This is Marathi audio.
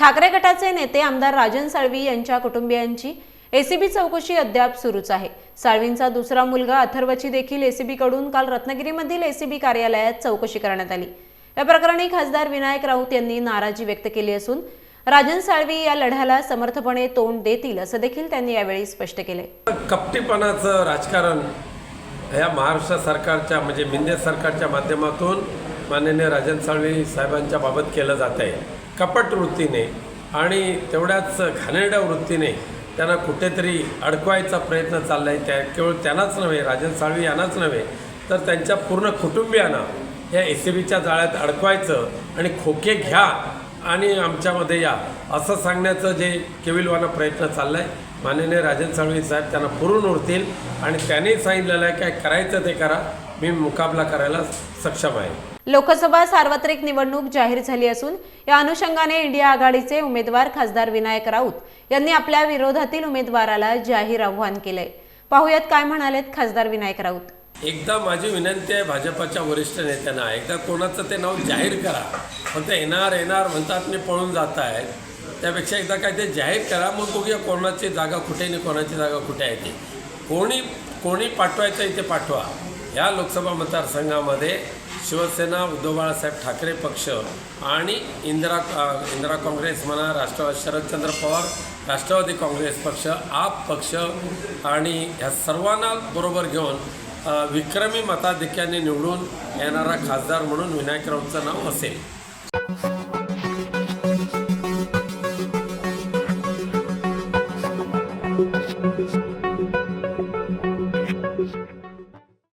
ठाकरे गटाचे नेते आमदार राजन साळवी यांच्या कुटुंबियांची एसीबी चौकशी अद्याप सुरूच आहे. साळवींचा दुसरा मुलगा अथर्वची देखील एसीबी कडून काल रत्नागिरीमधील एसीबी कार्यालयात चौकशी करण्यात आली. या प्रकरणी खासदार विनायक राऊत यांनी नाराजी व्यक्त केली असून राजन साळवी या लढ्याला समर्थपणे तोंड देतील असं देखील त्यांनी यावेळी स्पष्ट केले. कपटीपणाचं राजकारण या महाराष्ट्र सरकारच्या म्हणजे मिंदे सरकारच्या माध्यमातून माननीय राजन साळवी साहेबांच्या बाबत केलं जात आहे कपट वृत्तीने आणि तेवढ्याच घाणेरड्या वृत्तीने त्यांना कुठेतरी अडकवायचा प्रयत्न चालला आहे त्या केवळ त्यांनाच नव्हे राजन साळवी यांनाच नव्हे तर त्यांच्या पूर्ण कुटुंबियांना या एस सी बीच्या जाळ्यात अडकवायचं आणि खोके घ्या आणि आमच्यामध्ये या असं सांगण्याचं जे केविलवाना प्रयत्न चालला आहे माननीय राजन साळवी साहेब त्यांना पुरून उरतील आणि त्यांनी सांगितलेलं आहे काय करायचं ते करा. मी मुकाबला करायला सक्षम आहे. लोकसभा सार्वत्रिक निवडणूक जाहीर झाली असून या अनुषंगाने इंडिया आघाडीचे उमेदवार खासदार विनायक राऊत यांनी आपल्या विरोधातील उमेदवाराला जाहीर आव्हान केलंय. पाहुयात काय म्हणालेत खासदार विनायक राऊत. एकदा माझी विनंती आहे भाजपाच्या वरिष्ठ नेत्यांना एकदा कोणाचं ते नाव जाहीर करा. फक्त येणार येणार म्हणतात मी पळून जात आहेत. त्यापेक्षा एकदा काय ते जाहीर करा मग बघूया कोणाची जागा कुठे आणि कोणाची जागा कुठे आहे ती. कोणी कोणी पाठवायचं इथे पाठवा. या लोकसभा मतदारसंघामध्ये शिवसेना उद्धव बाळासाहेब ठाकरे पक्ष आणि इंदिरा इंदिरा काँग्रेस म्हणा राष्ट्रवाद शरदचंद्र पवार राष्ट्रवादी काँग्रेस पक्ष आप पक्ष आणि ह्या सर्वांना बरोबर घेऊन विक्रमी मताधिक्याने निवडून येणारा खासदार म्हणून विनायक राऊतचं नाव असेल.